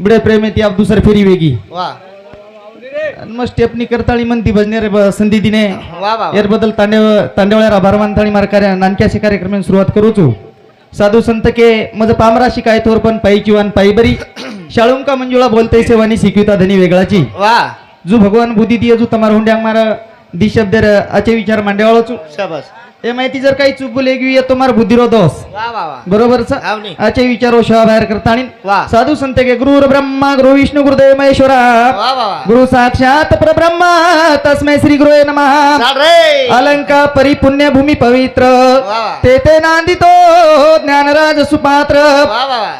बडे प्रेम येते आप दुसर फेरी वेगी वा मग स्टेपनी करताळी म्हणती भजने रे संधी दिने यार बदल तांडेवळ्या आभार मानताळी मार कार्या नानक्याशी कार्यक्रमाने सुरुवात करूचू साधू संत के मज पामरा शिकाय थोर पण पायी किंवा पायी बरी शाळुंका मंजुळा बोलते सेवानी शिकविता धनी वेगळाची वा जो भगवान बुद्धी दिये जो तमार हुंड्यांग मार दी शब्द आचे विचार मांडेवाळाचू शाबास ए माहिती जर काही चुकू बोले की तुम्हाला बुद्धिरो दोस बरोबर सर आवनी. आचे विचारो शहा बाहेर करता आणि साधू संत के गुरु ब्रह्मा गुरु विष्णू गुरुदेव महेश्वरा. गुरु साक्षात परब्रह्मा तस्मय श्री गुरु नमः. अलंका परिपुण्य भूमी पवित्र. ते ते नांदितो ज्ञानराज सुपात्र.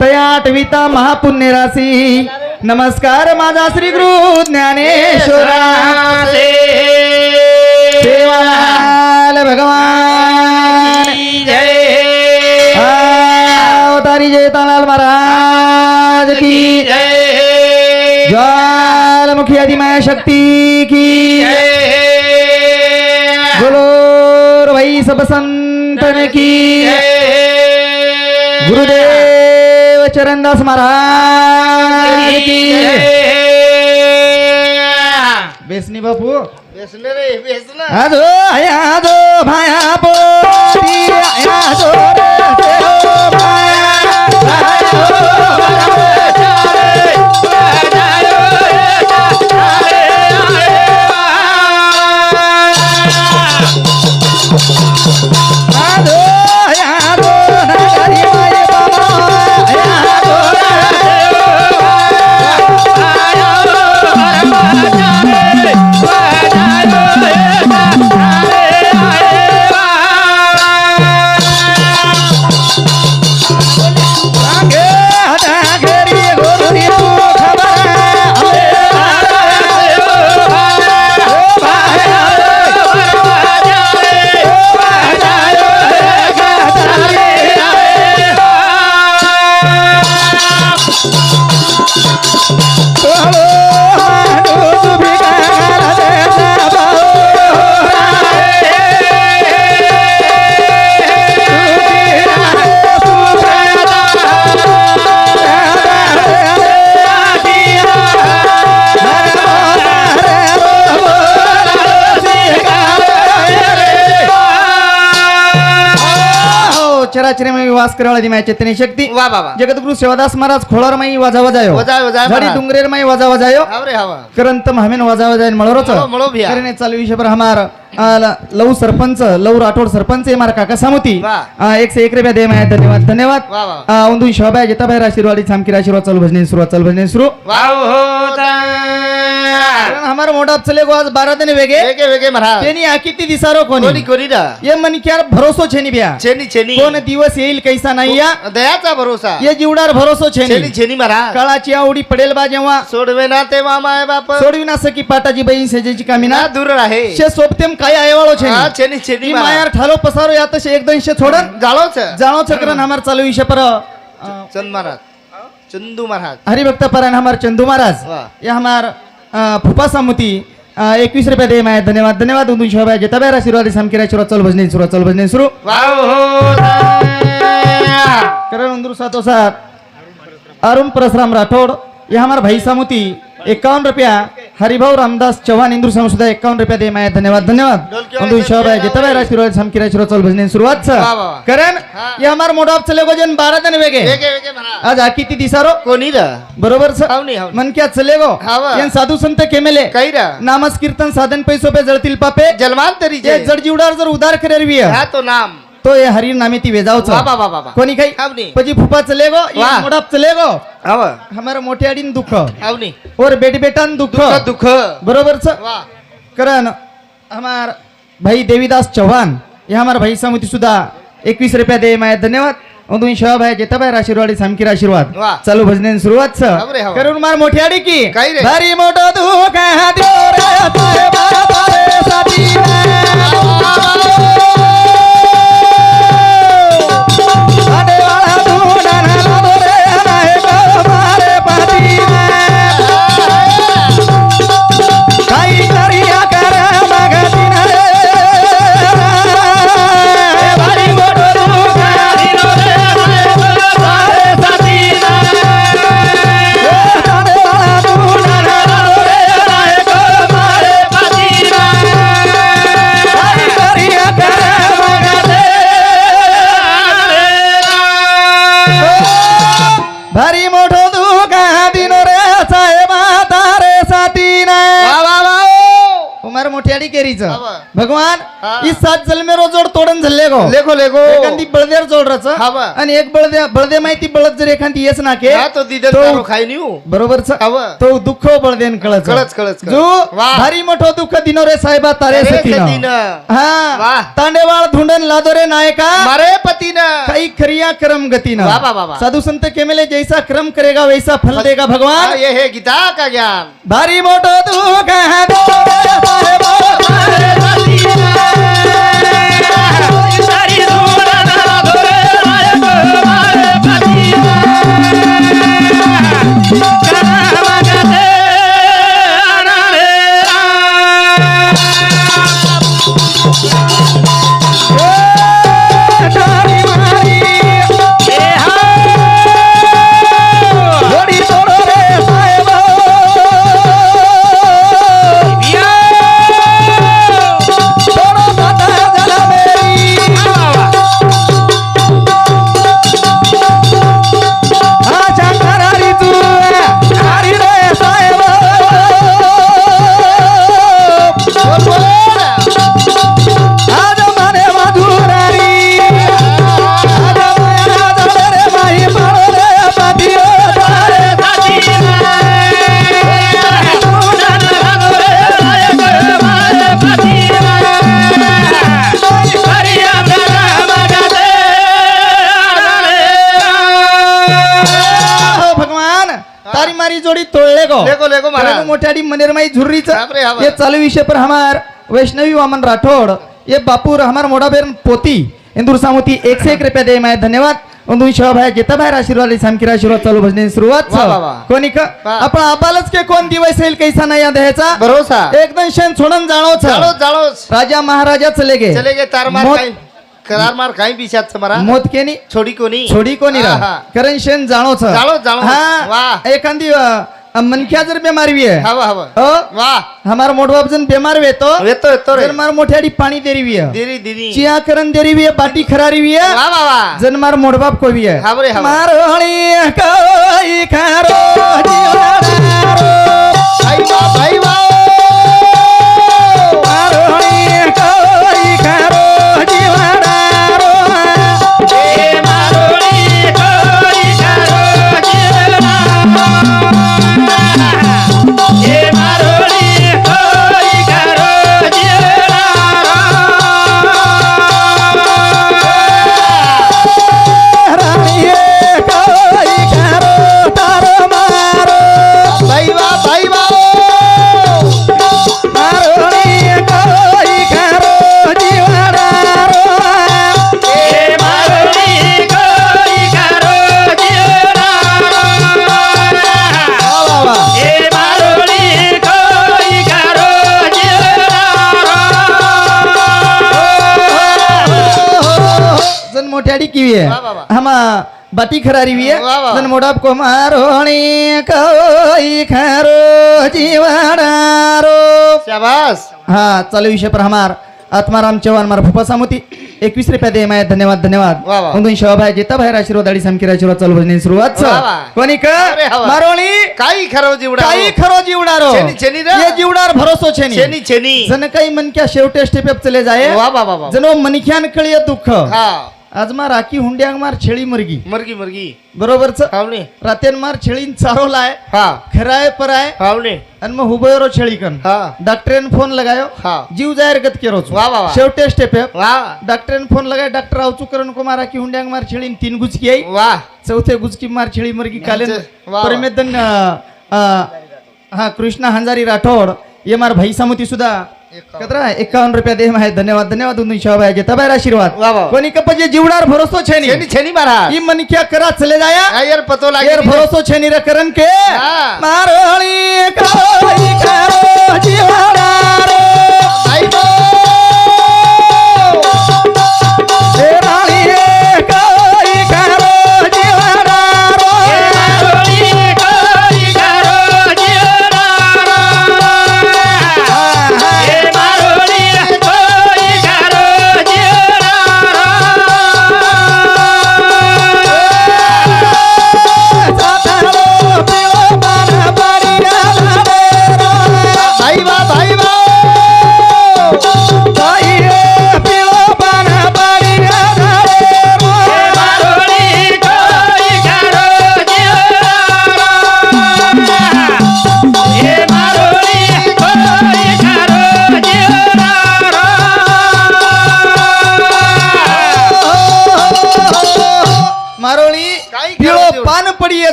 तयाटविता महापुण्य राशी नमस्कार माझा श्री गुरु ज्ञानेश्वरा. भगवान. अवतारी जयतालाल महाराज की ज्वालामुखी आदिमाया शक्ती की। बोलो भाई सब संतन की। गुरुदेव चरणदास महाराज की। बेसनी बापू। बेसने रे बेसना। आजो आजो भाया पोटी आजो रे भाया आजो वास करावळा दी माझ्या चेतनी शक्ती वा जगद्गुरु सेवादास महाराज खोळर माई वाजा वाजायो. वजाय. डुंगरेर माई वाजा वाजायो. हाव रे हवा. करंत हमेन वाजा वाजाय मळरोच मळो- भिया. करणे चालू विषय पर हमार लव सरपंच लव राठोड सरपंच हमारा काका सामुती. एक से एक रुपया दे माया धन्यवाद धन्यवाद. उंदू शोभा जिताबाई आशीर्वादी छामकी आशीर्वाद चालू भजने सुरुवात चालू भजने सुरू. होता कारण हमारा मोठा चले गो आज बारा दिन वेगे। वेगे वेगे महाराज। तेनी आ किती दिसारो कोणी? कोणी कोणी दा ये मन क्या भरोसो छेनी ब्या छेनी छेनी। कोण दिवस येईल कैसा नाही या? दयाचा भरोसा। ये जीवडार भरोसो छेनी। छेनी छेनी महाराज। काळाची आवडी पडेल बा जेव्हा। सोडवे ना ते मामा आहे बाप। सोडवी ना सकी पाटाची बहीण सेजेची कामिना। ना दूर आहे। शे सोबतेम काय आयवाळो छेनी। छेनी ती महाराज. मायार ठालो पसारो या तसे एक दोनशे छोडन। जाळोच। जाणो चक्रन हमार चालू विषय पर चंद महाराज। चंदू महाराज। हरिभक्त परायण हमार चंदू महाराज. ये हमार फुफा सामुती एकवीस रुपया दे माया धन्यवाद धन्यवाद उदू शोभा जिताबाई आशीर्वाद सामकी आशीर्वाद चल भजने सुरू चल भजने सुरू। होता करण उंदरू सातो सात अरुण परशुराम राठौड़ ये हमार भाई सामुती इक्यावन रुपया हरिभाऊ रामदास चौहान इंदुर सुद्धा इक्यावन रुपया दे माया धन्यवाद धन्यवाद डोलके उंदू वाले शोभा सच्चे जिताबाई आशीर्वाद सामकी आशीर्वाद चल भजने सुरुवात. करण. ये हमार मोठा चले गो जन बारा दिन वेगे आज आ किती दिसारो कोणी बरोबर. मन क्या चले गो हा. येन साधू संत केमेले काही रा नामस कीर्तन साधन पैसो पे जळतील पापे जन्मांतरी जे जड जीवडार जर उदार करेरवी हा तो नाम तो ये हरी नामे ती वेजावचो. वा, वा, वा, कोणी काही पजी फुपा चले गो मोडाप चले गो हमारा मोठे अडीन दुःख. और बेटी बेटान दुःख. दुःख बरोबर च हमार भाई देवीदास चव्हाण या हमार भाई समिती सुद्धा एकवीस रुपया दे माया धन्यवाद. और तुम्ही शहब आहे जेता भाई आशीर्वाद सामकीर आशीर्वाद. चालू भजने सुरुवात स करून मार मोठी आडी की. रे? भारी मोठं दुःख हा केरीचं. भगवान हा. ही सात जलमेरो जोड तोडून झाले गो लेखो लेखो एखादी बळदेर जोड रच हवा. आणि एक बळदे बळदे माहिती बळद जर एखादी येच नाके हा तो दिदर तो- खाय निऊ हवा. तो दुःख बळदेन कळच कळच, कळच. जो. भारी मोठो दुःख दिनो रे साहेबा तारे सतीनं. हा वा. तांडेवाळ धुंडन लादो रे नायका मारे पतीनं काही खरिया क्रम गतीनं. साधू संत केमेले जैसा क्रम करेगा वैसा फल देगा हा, भगवान ये हे गीता का ज्ञान भारी मोठो दुःख है दो जोडी तोड़ले गो. लेको, लेको महाराज. करेगो मोठ्याडी मनेरमाई झुर्रीच. हा. ये चालू विषय पर हमार वैष्णवी वामन राठौड़ ये बापूर हमार मोड़ा बेर पोती. इंदूर सामुती एक से एक रुपया दे मैं धन्यवाद. दोन शिवा भाई आशीर्वाद सामकीर आशीर्वाद चालू भजने सुरुवात. कोणी का. आपण आबालच के कोण दिवस येईल कैसा नाही या द्यायचा भरोसा. एकदम शेण सोडून जाणवच राजा महाराजा चले गे. चले गे तार मार करार मार काही बिशात मरा मोत केनी छोडी कोणी? छोडी कोणी हा, हा. कारण शेण जाणोच, जाणोच. हा? वा. एखादी अ, मनक्या जर बेमार भी आहे हवा हवा. हो वा. हमार मोठबाप जन बेमार वेतो येतो येतो रे. जर मार मोठ्याडी पाणी देरी भी है दिरी दिरी. चिया करण देरी भी है बाटी खरारी भी है वा वा वा. जन मार मोठबाप को भी है हा हा बरे. मारोणी है। वा, वा. जन मोठा को मारोणी कोई खारो जीवाडारो शाबास हा चालू विषय पर हमार आत्माराम चव्हाण मार फुफा सामुती एकवीस रुपया दे माया धन्यवाद धन्यवाद। शिवा भाई जेता भाई आशीर्वाद आणि समकीर आशीर्वाद चालू भजने सुरुवात. कोणी का. मारोणी काही खरं जीवडा काही खरो जीवडारो छेनी, छेनी रे. ये जीवडार भरोसो छेनी। जन काही मनक्या शेवटे स्टेप चले जाय जनो मनख्यान कळिय दुःख। आज मार राखी हुंड्यांग मार छेळी मुर्गी. मरगी मरगी. बरोबरच हावणे रातेन मार छेळीन चारोलाय हा. खराय पराय. हावणे आणि मग हुबयरो छेळी कन हा. डॉक्टरेन फोन लगायो. हा. जीव जाहीर गत केरोच वा, वा, वा. शेवटे स्टेप है वा. डॉक्टरेन फोन लगाय. डॉक्टर आवचू करण को मारा की हुंड्यांग मार छेळीन तीन गुचकी आई. वा. चौथे गुचकी मार छेळी मुर्गी कालेन. परमेदन हा कृष्णा हंजारी राठोड. ये मार भाई सामुती सुद्धा. कतरा एकावन्न रुपया दे माहे. धन्यवाद धन्यवाद घेता बाहेर आशीर्वाद. कोणी कपजे जीवडार भरोसो छेनी? छेनी छेनी महाराज. ई मन क्या करा चले जाया? यार पतो लागे यार भरोसो छेनी रे करण के? हा. कोई करो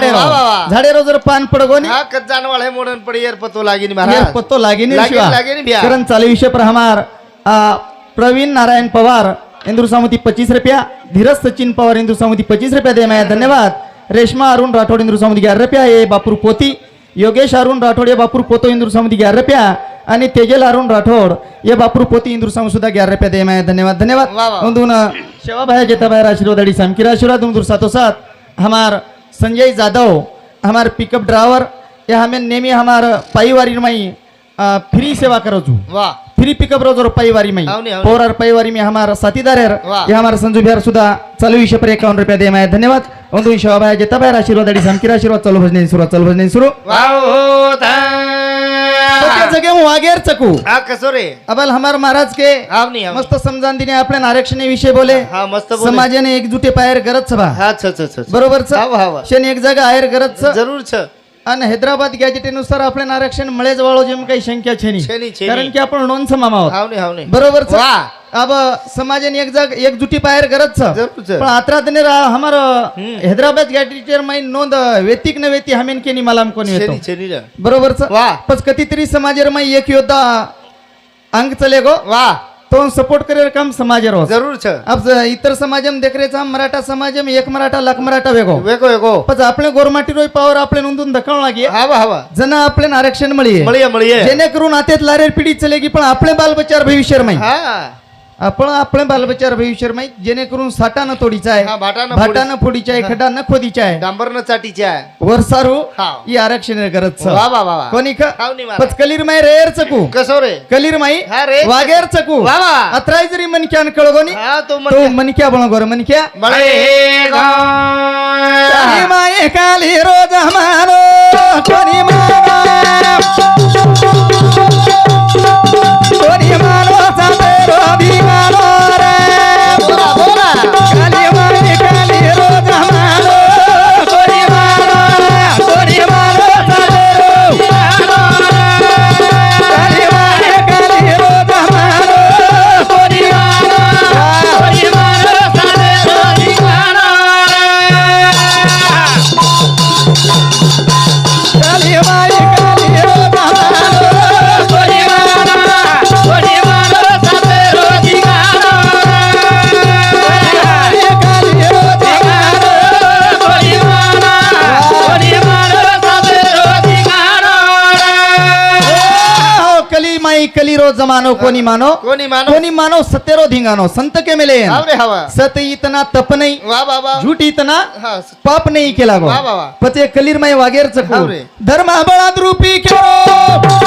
झाडे वा, झाडेरो जर पान पडगो हा हे मोडन पडी एरपतो लागीन पत्तो लागीन लागीन, चालू विषय प्रहमार प्रवीण नारायण पवार इंदूर सामुती पच्चीस रुपया. धीरज सचिन पवार इंदूर सामुती पच्चीस रुपया दे माया धन्यवाद. रेश्मा अरुण राठोड इंदूर सामुती ग्यारह रुपया. ये बापूर पोती. योगेश अरुण राठोड ये बापूर पोतो इंदूर सामुती ग्यारह रुपया. आणि तेजल अरुण राठोड या बापूर पोती इंदूर सामू सुद्धा ग्यारह रुपया दे माया धन्यवाद धन्यवाद. वा, वा. दोन शेवा आशीर्वाद अडी सामकिरा आशीर्वाद इंदूर साथो साथ हमार संजय जाधव हमार पिकअप ड्राइवर ये हमें नेमी हमार पारिवारिक में फ्री सेवा करो जो वाह फ्री पिकअप रोज पारिवारी में आवनी, और पारिवारी में हमारा साथीदार है ये हमारा संजू बिहार सुधा चालू विषय पर एक रुपया दे मैं धन्यवाद उन विषय भाई आशीर्वाद भाई आशीर्वाद आशीर्वाद चलो भजने चलो चालू भजने सुरू तो चकू। हाँ कसो हो रे? अबल हमार महाराज के मस्त समजान दिने आपल्या आरक्षण विषय बोले। हा मस्त समाजाने एकजुटे पायर गरज सभा बरोबर छ. शनी एक जागा आहेर गरज जरूर छ। आणि हैदराबाद गॅजेटेनुसार आपल्या आरक्षण मळेच वाळो जेम काही शंका छेनी छेनी, छेनी. कारण की आपण नोंद समामा आहोत આવની આવની बरोबर छ? वाह. अब समाजाने एक जाग एकजुटी पायर करत छ જરૂર છે पण आत्रा तने हमार हैदराबाद गॅजेटेर माई नोंद वेतिक न वेती हमेन केनी मलाम कोणी येतो છેની છેની રે बरोबर छ वाह. पच कितीतरी समाजेर माई एक योद्धा अंग चले गो વાહ तो सपोर्ट करे काम समाज रहो जरूर छ. अब इतर समाज में देख रहे हम मराठा समाज में एक मराठा लाख मराठा वेगो. वेगो वेगो. पण आपले गोरमाटी रोय पावर आपले नोंदून धकावून लागे. हवा हवा. जना आपले आरक्षण मिळीये. मिळीये जेने करून आतेत लारे पिढी चलेगी पण आपले बाल बच्चा भविष्य माहिती आपण आपण बालबचार भविष्य माहीत जेणेकरून साठानं तोडीचा आहे. हा, न भाटानं फोडीचा आहे न खोदीचा आहे. डांबरनं चाटीची आहे. वर सारू ही आरक्षण गरज वा वा कोणी हाव कलीर माई रेर चकू. कसो रे? कलीर माई वाघेर वागेर चकू. वा अत्राय जरी मनक्यान कळगोनी हा तो तो म्हणजे मनक्या बनगोर मनक्या. माई काली रोज कोणी जमानो कोणी मानो कोणी मानो कोणी मानो सतेरो धिंगानो संत के मिले सत इतना तप नाही वा वा वा झूठ इतना पाप नाही केला गो पते कलिरमय वागेर चकूर धर्म बळात रूपी केरो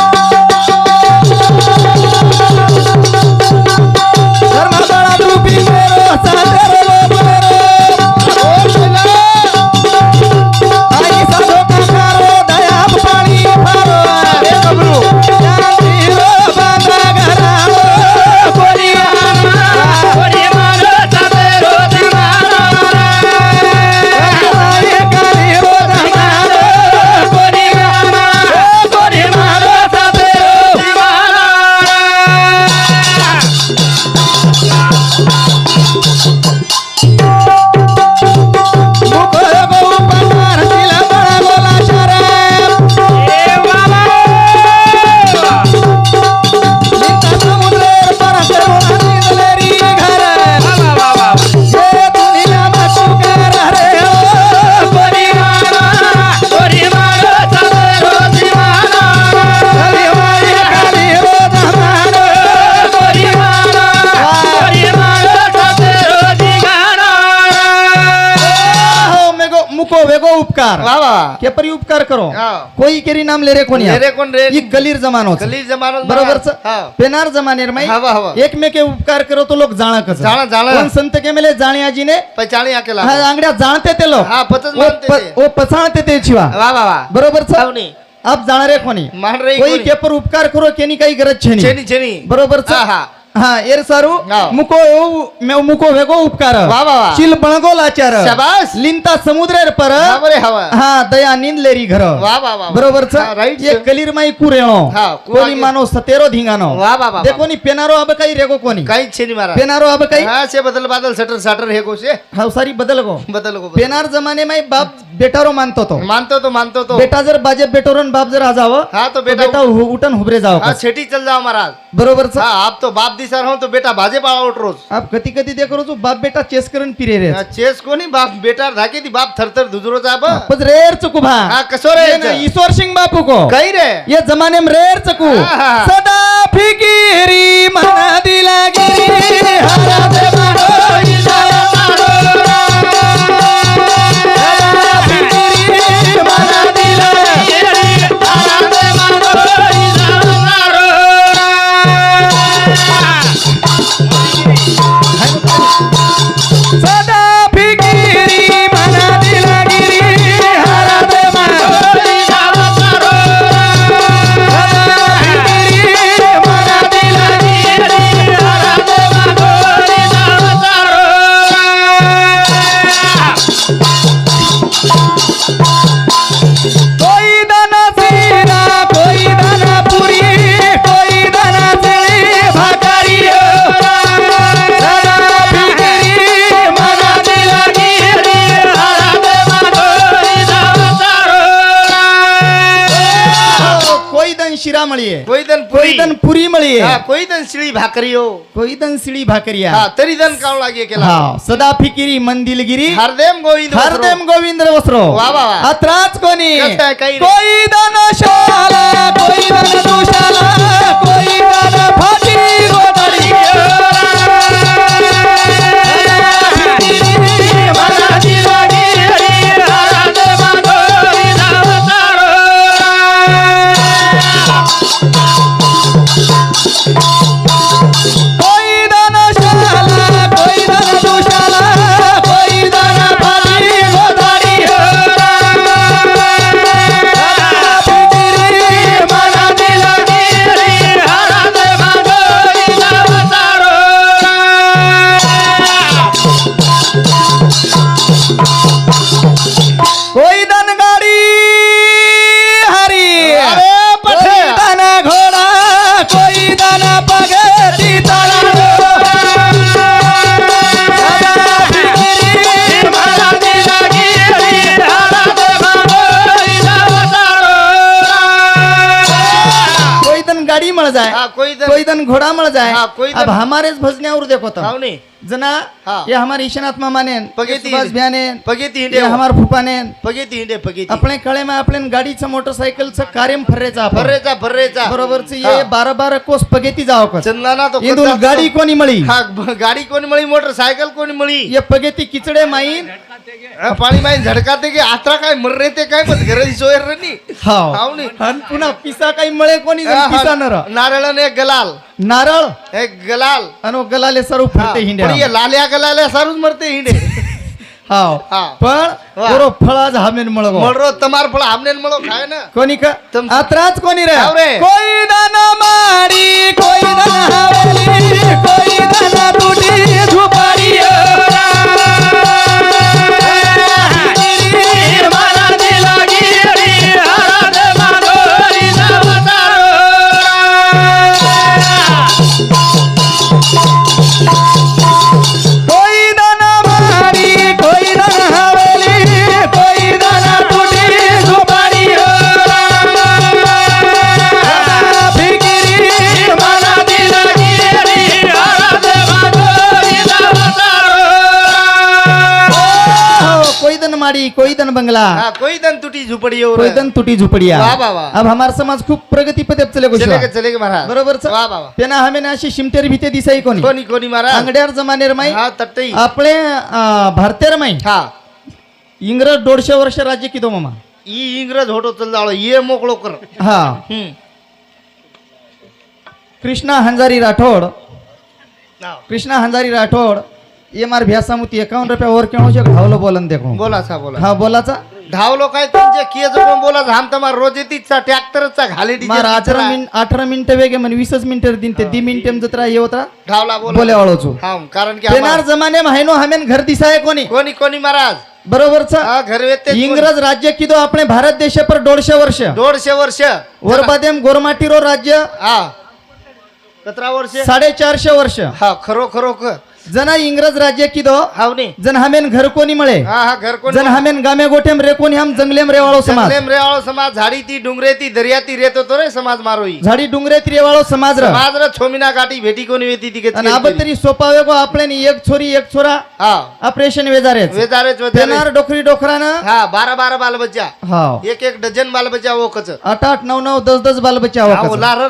के परी उपकार करो. कोई केरी नाम ले रे कोणी रे कोण रे ही कलीर जमानो कली जमानो बरोबर हा पेनार जमानेर माई हवा हवा एकमेके उपकार करो तो लोक जाणा कस जाणा, जाणा. पण संत के मेले जाणी आजीने पचाणी आकेला हा आंगड्या जाणते ते लोक हा पतच ओ मानते ओ पसाणते ते छिवा वा वा वा बरोबर छ आप जाणा रे कोणी मान रे कोई कोणी. के पर उपकार करो केनी काही गरज छेनी छेनी छेनी बरोबर छ हा, एर सारू. मुको एव- मे मुको वेगो उपकार वा, वा, वा. चिल बणगो लाचार शाबास. लिंता समुद्रेर पर हा हा दया निंदलेरी घर. बरोबर ये sir. कलीर माई हा, कुरा कोणी गे- मानो सतेरो धिंगानो दे कोणी पेनारो अब काही रेगो कोणी काहीच छेनी मारा पेनारो अब काही हा से बदल बादल सटर साटर हे गोशे हा सारी बदल गो बदल गो. पेनार जमाने माई बाप बेटारो मानतो तो. मानतो तो मानतो तो. बेटा जर बाजे बेटोरन बाप जर आ जावं हाँ तो बेटा बेटा उठन हुबरे जावं हाँ छेटी चल जाओ महाराज. बरोबर हाँ आप तो बाप दिसा रहो तो बेटा भाजे पाळा उठ रोज. आप कधी कधी ते करू बाप बेटा चेस करून पिरे रे. हा, चेस कोणी? बाप बेटा धाके ती बाप थरथर दुजरो जा बा पण रेर चुकू भा. हा कसो रे ये ना, ईश्वर सिंह बापू को. काही रे? ये जमाने में रेर चकू. सदा फिकिरी मना दिला गिरी हरा दे माडोई जाया माडोरा. मळीये कोई दन कोई पुरी मळीये हा कोई दन शिळी भाकरी हो कोई दन सिळी भाकरिया हा तरी दन काव लागे केला हा सदा फिकिरी मंदिलगिरी हरदेम गोविंद हरदेम गोविंद वस्त्रो वा, वा. अत्राच कोणी कसं काय, काही नाही. कोई दन शाला दन गाडी मळ जाय हा कोई दन घोड़ा मळ जाय. हाँ, कोई दन- अब हमारेच भजन्यावर देखो तो नी. जना हाँ. ये हमारे ईशनाथ मामा ने पगेती सुभाष भैया ने पगेती ये हो. हमार फुफा ने पगेती हिंडे पगेती आपले कळे में आपल्या गाडीचं मोटरसायकलचं कार्यम फर्रेचा आपण. फर्रेचा फर्रेचा. बरोबरच ये हा. बारा बारा कोस पगेती जाव कस. चंदना तो इंदून कोणता- गाडी कोणी मळी? हा ब- गाडी कोणी मळी मोटरसायकल कोणी मळी? ये पगेती किचडे माईन. हा, पाणी माही झडकाते की आत्रा काय मर रे ते काय पण घरी सोयर रे नी हाव नी. पुन्हा पिसा काही मळे कोणी हा, पिसा हा, नर नारळाने एक गलाल. नारळ। एक गलाल। आणि गलाले सर्व हा, फरते हिंडे पण लाल्या गलाल्या सारूच मरते हिंडे। हाव हा. पण वा. बरो फळाज हामेन मळगो। मळरो तमार फळ आमनेन मळो खाय ना? कोणी का तुम- आत्राच कोणी रे? हाव रे. कोई दन मारी कोई दन हवेली कोई दन माडी कोई दन बंगला। हा कोई दन तुटी झुपडी हो कोई दन तुटी झुपडिया। वाह, वाह, वाह. अब हमारा समाज खूप प्रगती पदे चले गो चले चले महाराज। बरोबर वा वा वा. त्यांना हमें अशी शिमटेर भीते दिसाई कोणी? कोणी कोणी महाराज? अंगड्यार जमानेर माई। हा तट्टई। आपले अं, भारतेर माई। हा। इंग्रज दोडशे वर्ष राज्य किदो मामा? ई इंग्रज होतो चल जाळो ये मोकळो कर। हा। हम्म. कृष्णा हंजारी राठोड। नाव. कृष्णा हंजारी राठोड ये मार भ्यासा मुती एकावन्न रुपया वर केवळ शे घावलं बोलन देखो। बोला सा बोला हा बोलाचा? धावलो काय तुमचे जो पण बोला झाम तमार रोज येतीचा ट्रॅक्टरचा घाले मार अठरा. मिनिट अठरा मिनिट म्हण वीसच मिनिट दिन ते. दी मिनिट जत्रा ये होता. धावला बोला. बोले वाळोचो. हा कारण की जमाने माहिनो हमेन घर दिसाय कोणी? कोणी कोणी महाराज? बरोबरच हा घर येते इंग्रज राज्य किदो आपले भारत देश पर दोडशे वर्ष. दोडशे वर्ष. वरबादेम गोरमाटीरो राज्य. हा. सतरा वर्ष? साडेचारशे वर्ष. हा खरो खरो ख- जना इंग्रज राज्य किदो हावनी। जन हमेन घर कोणी मळे। हा हा घर कोण जन हमेन गामे गोठेम रे कोणी हम जंगलेम रेवाळो समाज। जंगलेम रेवाळो समाज झाडी ती डुंगरे ती दर्या ती रेत होतो रे समाज मारोई झाडी डुंगरे रेवाळो समाज र। समाज र छोमिना गाठी भेटी कोणी वेती ती आणि आपण तरी सोपावे गो आपल्यानी एक छोरी एक छोरा। हा। ऑपरेशन वेदारेच वेदारेच देणार डोकरी डोकरानं। हा बारा बारा बाल बच्चा हाव। एक एक डझन बाल बच्चा ओकच। आठ आठ नऊ नऊ दस दस बाल बच्चा हा, लार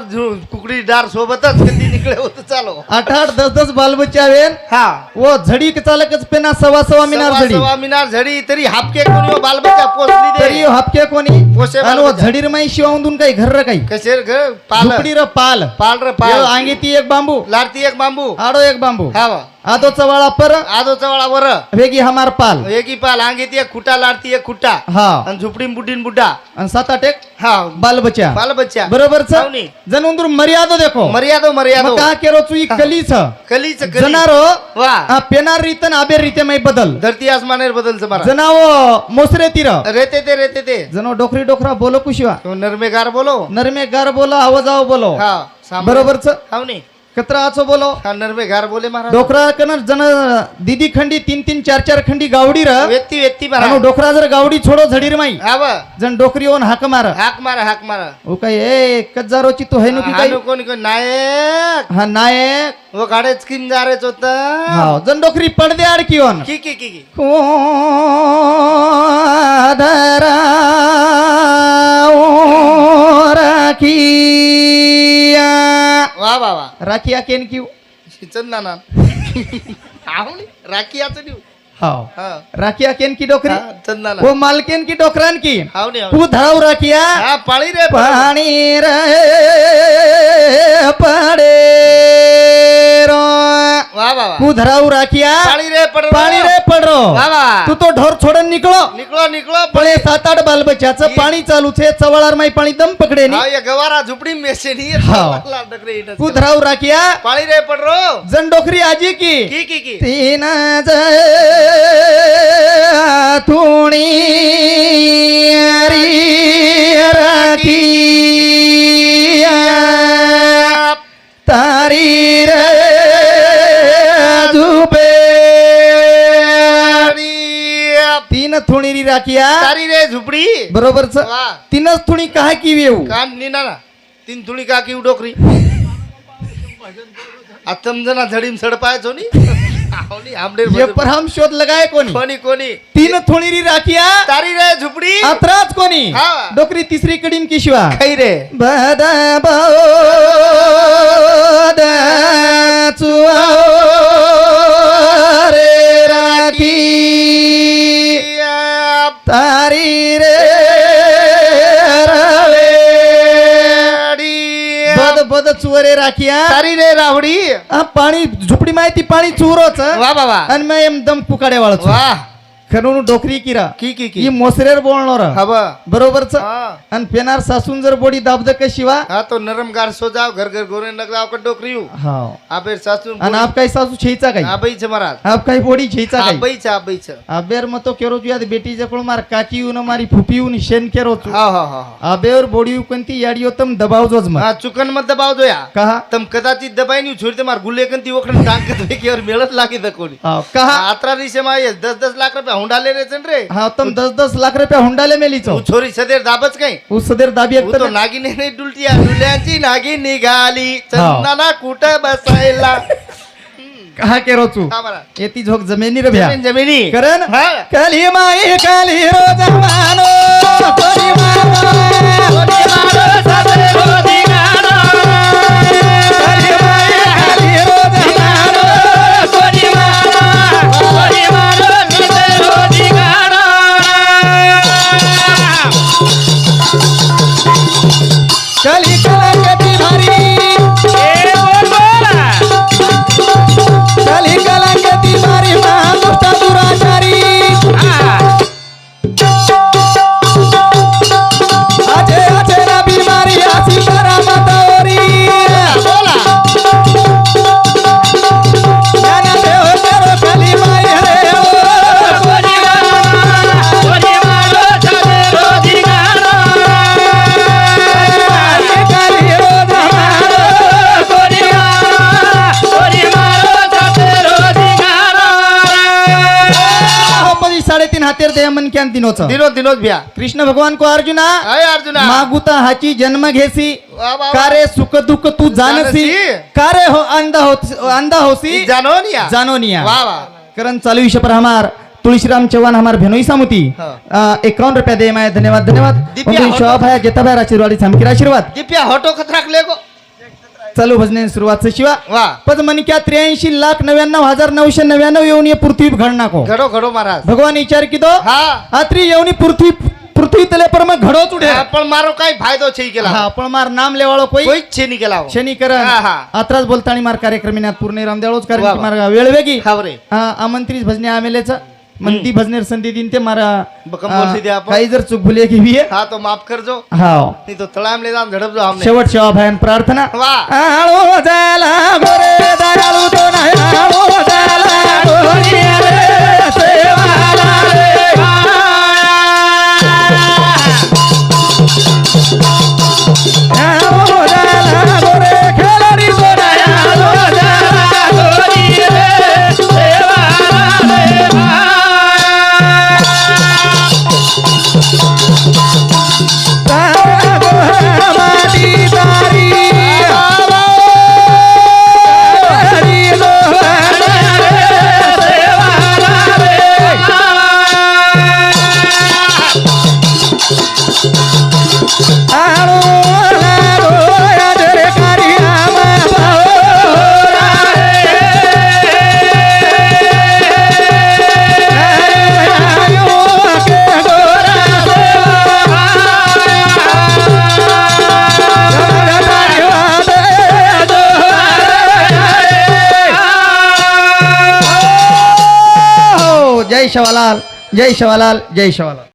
कुकडी डार सोबतच कधी निकळे होत चालो। आठ आठ दस दस बाल बच्चा वेन। हा. वो झडी चालकच पेना सवा सवा मिनार सव्वा झडी. सव्वा मिनार झडी तरी हापके कोणी बाल बच्चा पोचली तरी दे हापके कोणी? पोसे आणि वो बालबच्चा. झडीर माई शिवाऊन काही घर र काही? कशेर ग पाल. झुपडी र पाल पाल. र यो पाल अंगी ती एक बांबू. लारती एक बांबू. आडो एक बांबू. हा वा. आदो चवाळा पर आदो चवळा वर. वेगी हमार पाल. एकी पाल अंगेती एक खुटा एक खुटा. हा. आणि झुपडीन बुडीन बुड्डा. आणि सात आठ एक हा. बाल बच्चा. बाल बच्चा बरोबर. जन उंदूर मर्यादो देखो. मर्यादो मर्यादो. का केरो चु ई कलीच कलीच कली. जनारो वा. पेनार रीतन आबेर रीते मै बदल. धरती आसमानेर बदलचं मला जनावो मोसरे तीर. रेते ते रेते ते. जनो डोकरी डोकरा बोलो कुशिवा. तो नरमेगार बोलो. नरमे गार बोलो आवाज आव बोलो. हा. बरोबरच हावनी कत्रा आचो बोलो। हा नरमेगार बोले महाराज। डोकरा कन जन दीदी खंडी तीन तीन चार चार खंडी गावडी र। व्यक्ती व्यक्ती महाराज डोकरा जर गावडी छोडो झडीर माई। हा वा जन डोकरी ओन हाक मार। हाक मारा हाक मारा। ओ काय ए कज्जारोची तू है नु की काय? नो कोणी कोणी? नायक। हा नायक। वो गाडे स्कीम जारेच होत। हा जन डोकरी पडदे आडकी ओन। की की की की? कोदरा राखिया। वा वा वा. राखिया केन किव? शिचन ना ना? हावनी राखी याचं देऊ. हाव. हा. राखिया केन की डोकरी? हा, चंदना ना वो मालकेन की डोकरान की? हावनी हावनी तू धराव राखिया। हा पाळी रे पाणी रे पडे। वा तू धराव राखिया. पाळी रे पड पाणी रे पडरो. तू तो ढोर छोडन निकलो निकलो निकलो पण हे सात आठ बाल बच्चाचं पाणी चालू छे चवळार माई पाणी दम पकडे नी. ये गवारा झुपडी मेसे नी. तू धराव राखिया. पाळी रे पड रो जन डोकरी आजी की. की की की? तीन थोणी राखी. तारी रे तीन थोणी राखिया तारी रे झुपडी. बरोबरच वा तीनच थोणी काय की येऊ? कान नीना ना. तीन तुळी का की डोकरी. आतम जना झडीम सड पायचो नी आवनी आमडेर ये पर हम शोध लगाए कोणी? कोणी कोणी? तीन थोणी राखिया तारी रे झुपडी. अत्राच कोणी? हा. डोकरी तिसरी कडीम किशिवा खाई रे. बदा रे चुवरे राखिया। तारी रे रावडी पाणी झुपडी माहिती पाणी चुरोच वा बाबा आणि मग एम दम पुकाडे वाळच वा. खरून डोकरी किरा. की की ही की मोसरेर बोलणार. हवा बरोबरच हा. आणि पेनार सासून जर बोडी दाबद का शिवा? हा तो नरम गार सो जाव घर घर गोरे जाव का डोकरी हा आबेर सासून आणि आप काही सासू छेचा काही? आबईच महाराज. आप काही बोडी छेचा काही? आबईच आबईच. आबेर मग तो केरो तुझ्या बेटीच्या कोण मार काकी येऊन मारी फुफी येऊन शेण केरो तू. हा हा हा आबेवर बोडी कोणती याडी तम दबाव जोज मग हा चुकन मत दबाव जोया. कहा? तम कदाचित दबाई नी छोडते मार गुल्ले कन ती वखडन टांगत वेकीवर मेळत लागे द कोणी. हा, कहा? आत्रा दिशे माये दस दस लाख रुपया हुंडाले रे चन रे. हा तम दस दस लाख रुपया हुंडाले मेलीचो. तू छोरी सदेर दाबच काय? ऊस सदेर दाबी तू तो नागिने नाही डुलटी डुल्यांची नागिन निघाली. चंदनाला कुठं बसायला? कहा मला येती झोक जमिनी रे भ्या. जमीन करण. कली माई कली रो जमानो कोणी मारो, कोणी दे मन क्यान दिनोच। दिनोद दिनोद भ्या कृष्ण भगवान को अर्जुना। अय अर्जुना। मागुता हाची जन्म घेसी. कारे सुख दुःख तू जानसी। जानसी. कारे हो अंधा हो अंधा होसी। जानो निया जानोनिया वा वा। करण चालू विषय पर हमार। तुलसीराम चौहान हमार भेनोई सामुती। हाँ। इक्यावन रुपया दे माया धन्यवाद धन्यवाद। उनकी होतो. शॉप है जेता भाई आशीर्वाद समकीर आशीर्वाद। दिप्या होटो खतराक लेगो। चालू भजने सुरुवात शिवा. वा. पद मणक्या त्र्याऐंशी लाख नव्याण्णव हजार नऊशे नव्याण्णव येऊन ये पृथ्वी घड नाको घडो घडो महाराज. भगवान विचार की दो हा. आत्री येऊन पृथ्वी पृथ्वी तले पर मग घडो तुडे पण मारो काय फायदो छै केला. हा पण मार नाम लेवाळो कोई. कोई छेनी केला हो. शनीकरण हा, हा. आत्राच बोलतानी मार कार्यक्रमिनात पूर्ण रामदेवळोच कार्यक्रम वा. मार्ग वेळ वेगी हा बरे. हा आमंत्रित भजने आमेलेचा. मंती भजनेर संधी दिन ते मारा बकम बोलती. काही जर चूक भुले की भी हा तो माफ करजो. हा नाही तो तळामले जाऊन झडप जो हमने शेवट शेवा भयान प्रार्थना. वा. जाला तो नाही. जाला गोरे शवालाल जय शवालाल जय शवालाल